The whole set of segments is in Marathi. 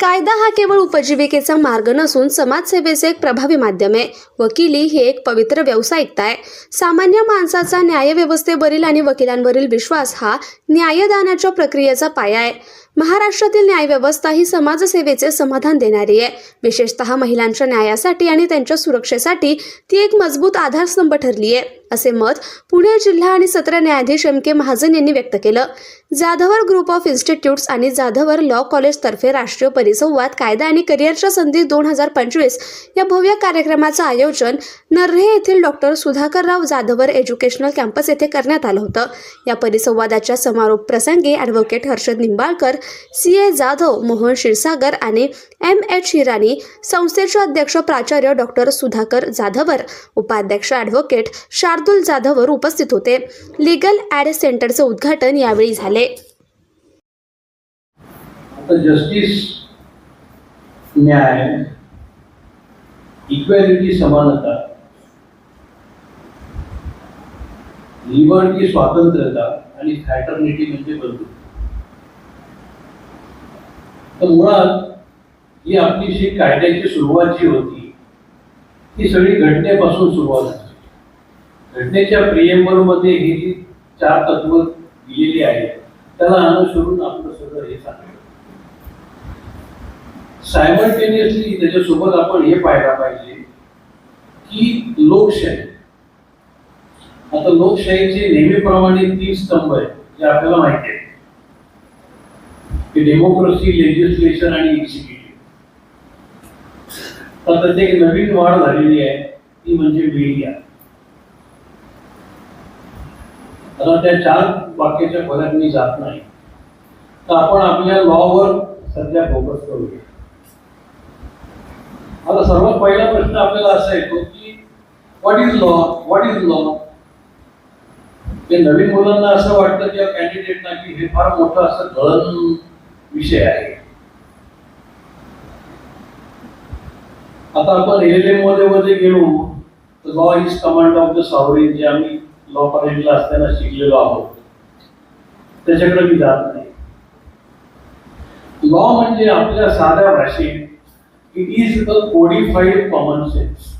कायदा हा केवळ उपजीविकेचा मार्ग नसून समाजसेवेचे एक प्रभावी माध्यम आहे. वकिली ही एक पवित्र व्यावसायिकता आहे. सामान्य माणसाचा न्यायव्यवस्थेवरील आणि वकिलांवरील विश्वास हा न्यायदानाच्या प्रक्रियेचा पाया आहे. महाराष्ट्रातील न्यायव्यवस्था ही समाजसेवेचे समाधान देणारी आहे. विशेषतः महिलांच्या न्यायासाठी आणि त्यांच्या सुरक्षेसाठी ती एक मजबूत आधारस्तंभ ठरली आहे असे मत पुणे जिल्हा आणि सत्र न्यायाधीश एम के महाजन यांनी व्यक्त केलं. जाधवर ग्रुप ऑफ इन्स्टिट्यूट्स आणि जाधवर लॉ कॉलेजतर्फे राष्ट्रीय परिसंवाद कायदा आणि करिअरच्या संधी दोन हजार पंचवीस या भव्य कार्यक्रमाचं आयोजन नर्हे येथील doctor Sudhakarrao Jadhavar educational campus येथे करण्यात आलं होतं. या परिसंवादाच्या समारोप प्रसंगी advocate Harshad Nimbalkar C A Jadhav Mohan Kshirsagar आणि एम एच हिराणी संस्थेचे अध्यक्ष प्राचार्य डॉक्टर सुधाकर जाधवर उपाध्यक्ष ॲडव्होकेट शार्दुल जाधवर उपस्थित होते. लिगल ॲड सेंटरचं उद्घाटन यावेळी झाले. जस्टिस न्याय इक्वॅलिटी समानता लिबर्टी स्वातंत्र्यता आणि फॅटर्निटी म्हणजे बंधू. तर मुळात ही आपली जी कायद्याची सुरुवात जी होती ती सगळी घटनेपासून सुरुवात झाली. घटनेच्या प्रियंबलमध्ये ही जी चार तत्व दिलेली आहेत त्याला अनुसरून आपलं सगळं हे सांगितलं सायमल्टेनियसली त्याच्यासोबत आपण हे पाहायला पाहिजे की लोकशाही. आता लोकशाहीचे नेहमीप्रमाणे तीन स्तंभ आहेत जे आपल्याला माहिती आहे की डेमोक्रेसी लेजिस्लेशन आणि एक्झिक्युटिव्ह तर ते एक नवीन वाढ झालेली आहे ती म्हणजे मीडिया आता त्या चार वाक्याच्या खोल्यात मी जात नाही. तर आपण आपल्या लॉवर सध्या फोकस करूया. आता सर्वात पहिला प्रश्न आपल्याला असा येतो की what is law what is law ते नवीन मुलांना असं वाटतं किंवा कॅन्डिडेटना की हे फार मोठं असं गळण विषय आहे. आता आपण एल एममध्ये मध्ये गेलो तर law is command of the sovereign जे आम्ही लॉ कॉलेजला असताना शिकलेलो आहोत. त्याच्याकडे मी जात नाही. लॉ म्हणजे आपल्या साध्या भाषेत it is a codified common sense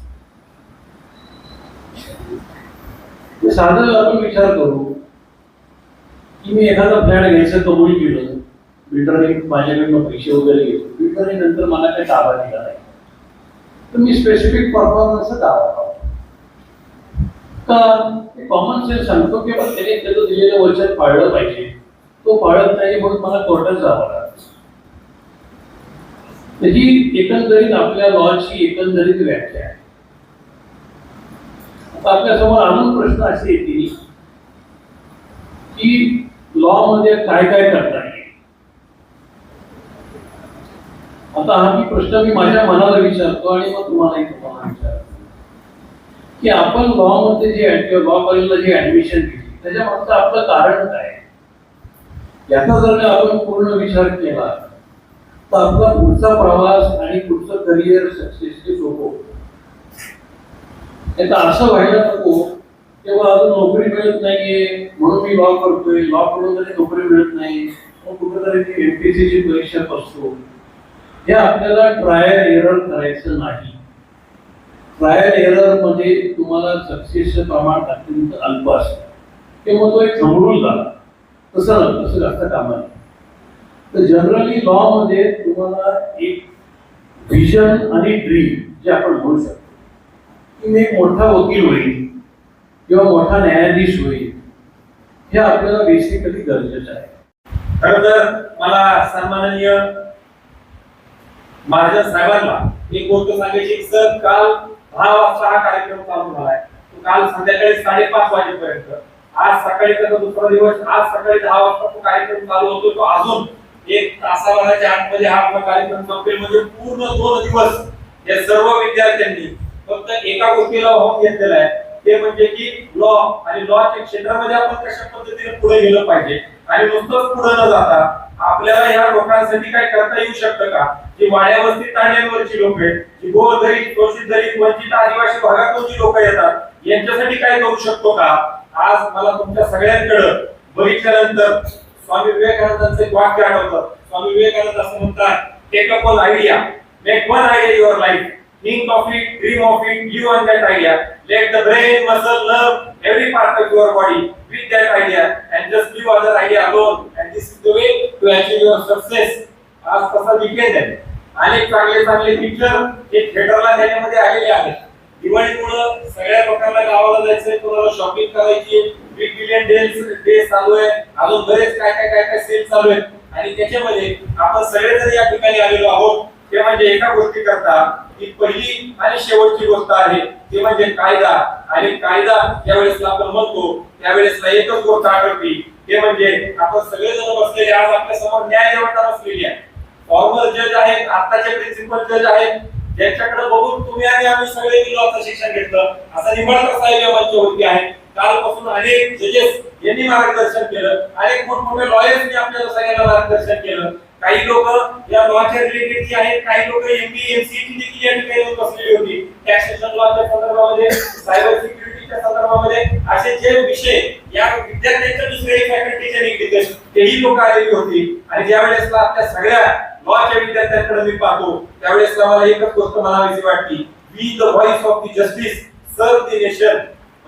साधं आपण विचार करू की मी एखादा फ्लॅट घ्यायचं कबूल केलं बिल्डरने माझ्याकडनं पैसे वगैरे घेतो बिल्डरने नंतर मला काही ताबा दिला नाही तर मी स्पेसिफिक परफॉर्मन्स दावा का कॉमन सेन्स सांगतो की बा त्याने त्याचं दिलेलं वचन पाळलं पाहिजे तो पाळत नाही म्हणून मला कोर्टात जावं लागतं ही एकंदरीत आपल्या लॉची एकंदरीत व्याख्या आहे. आता आपल्यासमोर अजून प्रश्न असे येतील की लॉ मध्ये काय काय करता येईल? आता हा मी प्रश्न मी माझ्या मनाला विचारतो आणि मग तुम्हालाही तुम्हाला विचारतो. की आपण लॉ मध्ये जे लॉ कॉलेजला जे ऍडमिशन घेतली त्याच्या मागचं आपलं कारण काय? याचा जर आपण पूर्ण विचार केला तर आपला पुढचा प्रवास आणि पुढचं करिअर सक्सेसचे सोपो आता असं व्हायला नको तेव्हा अजून नोकरी मिळत नाहीये म्हणून मी लॉ करतोय लॉ करून तरी नोकरी मिळत नाही. मग कुठेतरी ती एमपीएससी ची परीक्षा बसतो. हे आपल्याला ट्रायल एरर करायचं नाही. ट्रायल एररमध्ये तुम्हाला सक्सेसचं प्रमाण अत्यंत अल्प असतं. ते मग तो एक समरून झाला तसं तसं जास्त कामा नाही तर जनरली लॉ मध्ये तुम्हाला एक व्हिजन आणि ड्रीम जे आपण म्हणू शकतो. की मी एक मोठा वकील होईल किंवा मोठा न्यायाधीश होईल हे आपल्याला बेसिकली गरजेचं आहे. खर तर मला सन्माननीय माझ्या साहेबांना एक गोष्ट सांगायची सर काल दहा वाजता हा कार्यक्रम चालू झालाय. तो काल संध्याकाळी साडेपाच वाजेपर्यंत. आज सकाळी त्याचा दुसरा दिवस आज सकाळी दहा वाजता तो कार्यक्रम चालू होतो. तो अजून एक तासाभराच्या आतमध्ये हा आपला कार्यक्रम संपेल म्हणजे पूर्ण दोन दिवस या सर्व विद्यार्थ्यांनी फक्त एका गोष्टीला होम घेतलेला आहे. ते म्हणजे की लॉ आणि लॉच्या क्षेत्रामध्ये आपण कशा पद्धतीने पुढे गेलं पाहिजे? आणि नुसतंच पुढे न जाता आपल्याला या लोकांसाठी काय करता येऊ शकतं का? जी वाड्यावरती तांड्यांवरची लोक आहेत जी गोरगरीब शोषित दलित वंचित आदिवासी भागातून जी लोक येतात यांच्यासाठी काय करू शकतो का? आज मला तुमच्या सगळ्यांकडं बघितल्यानंतर स्वामी विवेकानंदांचं एक वाक्य आठवतं स्वामी विवेकानंद असं म्हणतात take up one idea, make one idea your life, think of it, dream of it, live on that idea. Let the brain, muscle, nerve, every part of your body with that idea and just leave other idea alone. And this is the way to achieve your success. आज तसा विकेंड आहे अनेक चांगले चांगले पिक्चर हे थिएटरला त्याच्यामध्ये आलेले आहेत दिवाळीमुळं सगळ्या लोकांना गावाला जायचंय कोणाला शॉपिंग करायची बिग बिलियन डेज चालू आहे. अजून बरेच काय काय काय काय सेल चालू आहेत. आणि त्याच्यामध्ये आपण सगळे जर या ठिकाणी आलेलो आहोत. ते म्हणजे एका गोष्टी करता ही पहिली आणि शेवटची गोष्ट आहे ते म्हणजे कायदा. आणि कायदा ज्यावेळेस आपण म्हणतो त्यावेळेस एकच गोष्ट आठवती ते म्हणजे आपण सगळेजण बसलेले आज आपल्यासमोर न्याय देवता बसलेली आहे. फॉर्मर जज आहेत आताचे प्रिन्सिपल जज आहेत. ज्यांच्याकडे बघून तुम्ही आणि आम्ही सगळे लॉचं शिक्षण घेतलं. असं निंबाळकर साहेब या होती आहे. कालपासून अनेक जजेस यांनी मार्गदर्शन केलं. अनेक मोठमोठे लॉयर्सनी आपल्याला सगळ्यांना मार्गदर्शन केलं. काही लोक या लॉच्या रिलेटेड जी आहेत काही लोक एमबी एमसीटी देखील या ठिकाणी येऊन बसलेली होती टॅक्सेशन लॉच्या संदर्भामध्ये सायबर सिक्युरिटीच्या संदर्भामध्ये असे जे विषय या विद्यार्थ्यांच्या दुसऱ्याही फॅकल्टीच्या निगडीत आहेत, तेही लोक आलेली होती. आणि ज्यावेळेस आपल्या सगळ्या लॉच्या विद्यार्थ्यांकडे मी पाहतो त्यावेळेस मला एकच गोष्ट म्हणावीशी वाटली. We the voice of the justice serve the nation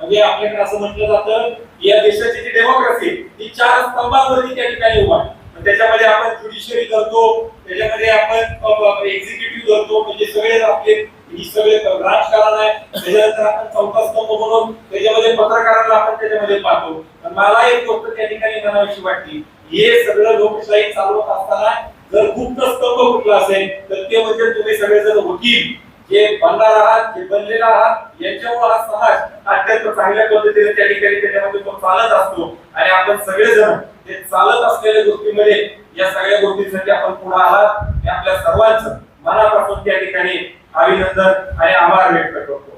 म्हणजे आपल्याकडे असं म्हटलं जातं या देशाची जी डेमोक्रेसी ती चार स्तंभांवरती त्या ठिकाणी उभा आहे. त्याच्यामध्ये आपण ज्युडिशियरी करतो त्याच्यामध्ये आपण एक्झिक्युटिव्ह करतो म्हणजे सगळे आपले ही सगळे राजकारण आहे. त्याच्यानंतर आपण चौथा स्तंभ म्हणून त्याच्यामध्ये पत्रकारांना आपण त्याच्यामध्ये पाहतो. मला एक गोष्ट त्या ठिकाणी म्हणावीशी वाटली हे सगळं लोकशाही चालवत असताना जर गुप्त स्तंभ कुठला असेल तर ते म्हणजे तुम्ही सगळेजण वकील. जे बनणार आहात जे बनलेला आहात यांच्यामुळे हा समाज अत्यंत चांगल्या पद्धतीने त्या ठिकाणी त्याच्यामध्ये तो चालत असतो. आणि आपण सगळेजण ते चालत असलेल्या गोष्टीमध्ये या सगळ्या गोष्टींसाठी आपण पुढे आहात हे आपल्या सर्वांचं मनापासून त्या ठिकाणी अभिनंदन आणि आभार व्यक्त करतो.